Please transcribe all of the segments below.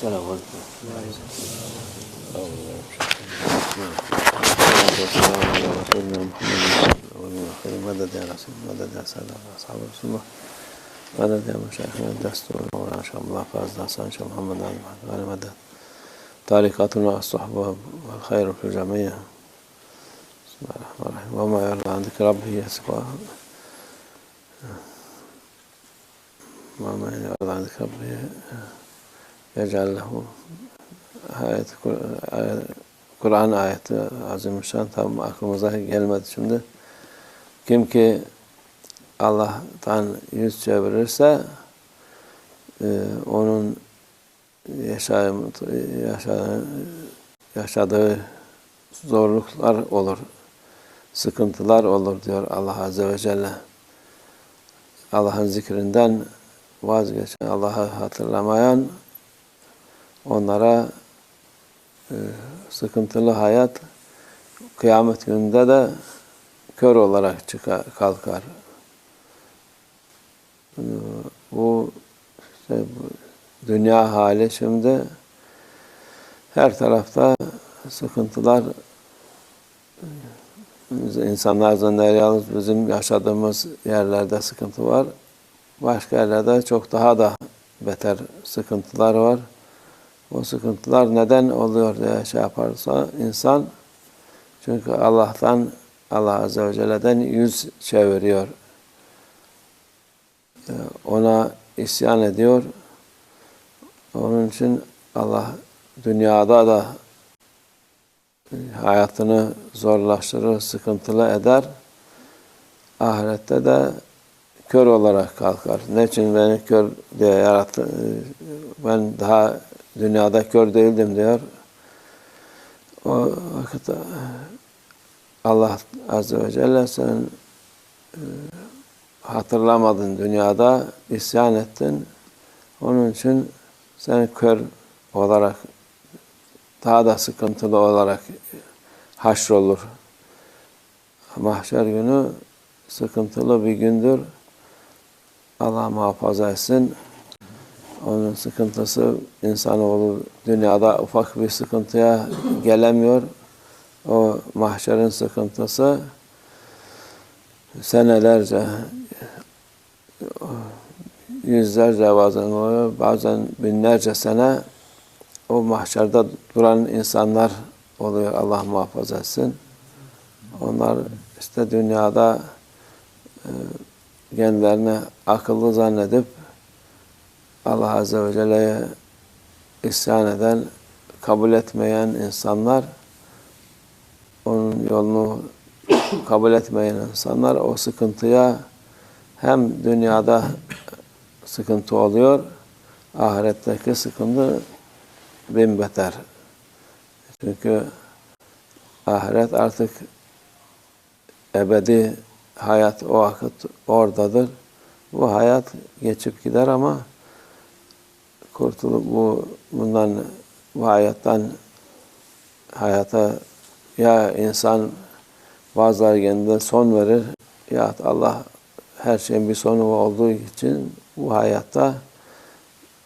Selam aleyküm. مدد يا رسول مدد يا سادة الله مدد يا مشايخنا الدستور مولانا شاء الله فاز حسن شاء محمد آل محمد مدد طريقتنا الصحبة والخير في الجميع بسم الله الرحمن الرحيم وما يرضى عن ذكر ربه يسقى وما يرضى عن ذكر ربه Ecallahu ayet Kur'an ayeti azimüşşan tam aklımıza gelmedi şimdi. Kim ki Allah'tan yüz çevirirse e, onun yaşayım, yaşa, yaşadığı zorluklar olur, sıkıntılar olur diyor Allah Azze ve Celle. Allah'ın zikrinden vazgeçen, Allah'ı hatırlamayan onlara e, sıkıntılı hayat kıyamet gününde de kör olarak çıkar, kalkar. E, bu, işte, bu dünya hali şimdi her tarafta sıkıntılar insanlar zanneder yalnız bizim yaşadığımız yerlerde sıkıntı var. Başka yerlerde çok daha da beter sıkıntılar var. O sıkıntılar neden oluyor diye şey yaparsa insan çünkü Allah'tan Allah Azze ve Celle'den yüz çeviriyor. Ona isyan ediyor. Onun için Allah dünyada da hayatını zorlaştırır, sıkıntılı eder. Ahirette de kör olarak kalkar. Ne için beni kör diye yarattı? Ben daha dünyada kör değildim diyor. O vakit Allah Azze ve Celle sen e, hatırlamadın dünyada, isyan ettin. Onun için sen kör olarak daha da sıkıntılı olarak haşrolur. Mahşer günü sıkıntılı bir gündür. Allah muhafaza etsin. Onun sıkıntısı insanoğlu dünyada ufak bir sıkıntıya gelemiyor. O mahşerin sıkıntısı senelerce yüzlerce bazen oluyor, bazen binlerce sene o mahşerde duran insanlar oluyor Allah muhafaza etsin. Onlar işte dünyada e, kendilerini akıllı zannedip Allah Azze ve Celle'ye isyan eden, kabul etmeyen insanlar, onun yolunu kabul etmeyen insanlar o sıkıntıya hem dünyada sıkıntı oluyor, ahiretteki sıkıntı bin beter. Çünkü ahiret artık ebedi hayat o vakit oradadır. Bu hayat geçip gider ama kurtulup bu bundan bu hayattan hayata ya insan bazıları kendine son verir ya Allah her şeyin bir sonu olduğu için bu hayatta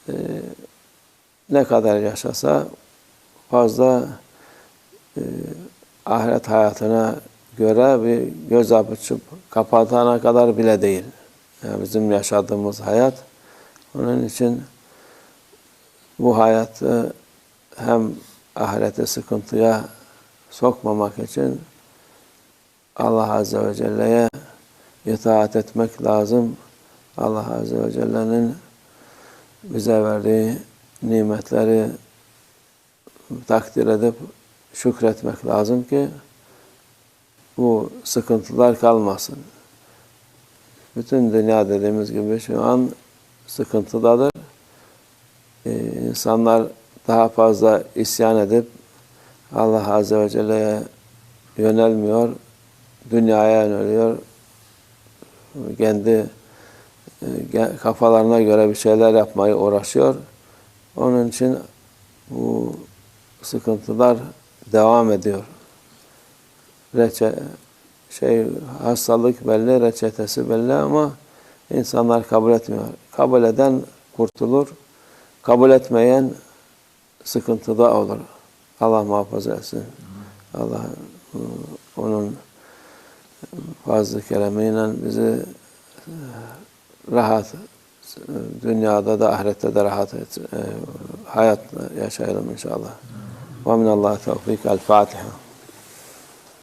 e, ne kadar yaşasa fazla e, ahiret hayatına göre bir göz açıp kapatana kadar bile değil. Yani bizim yaşadığımız hayat. Onun için bu hayatı hem ahirete sıkıntıya sokmamak için Allah Azze ve Celle'ye itaat etmek lazım. Allah Azze ve Celle'nin bize verdiği nimetleri takdir edip şükretmek lazım ki bu sıkıntılar kalmasın. Bütün dünya dediğimiz gibi şu an sıkıntıdadır. İnsanlar daha fazla isyan edip Allah Azze ve Celle'ye yönelmiyor, dünyaya yöneliyor. Kendi e, kafalarına göre bir şeyler yapmayı uğraşıyor. Onun için bu sıkıntılar devam ediyor. Reçe, şey hastalık belli, reçetesi belli ama insanlar kabul etmiyor. Kabul eden kurtulur, kabul etmeyen sıkıntıda olur. Allah muhafaza etsin. Allah e, onun fazl-ı keremiyle bizi e, rahat e, dünyada da ahirette de rahat et, hayat yaşayalım inşallah. Ve minallah tevfik. El Fatiha.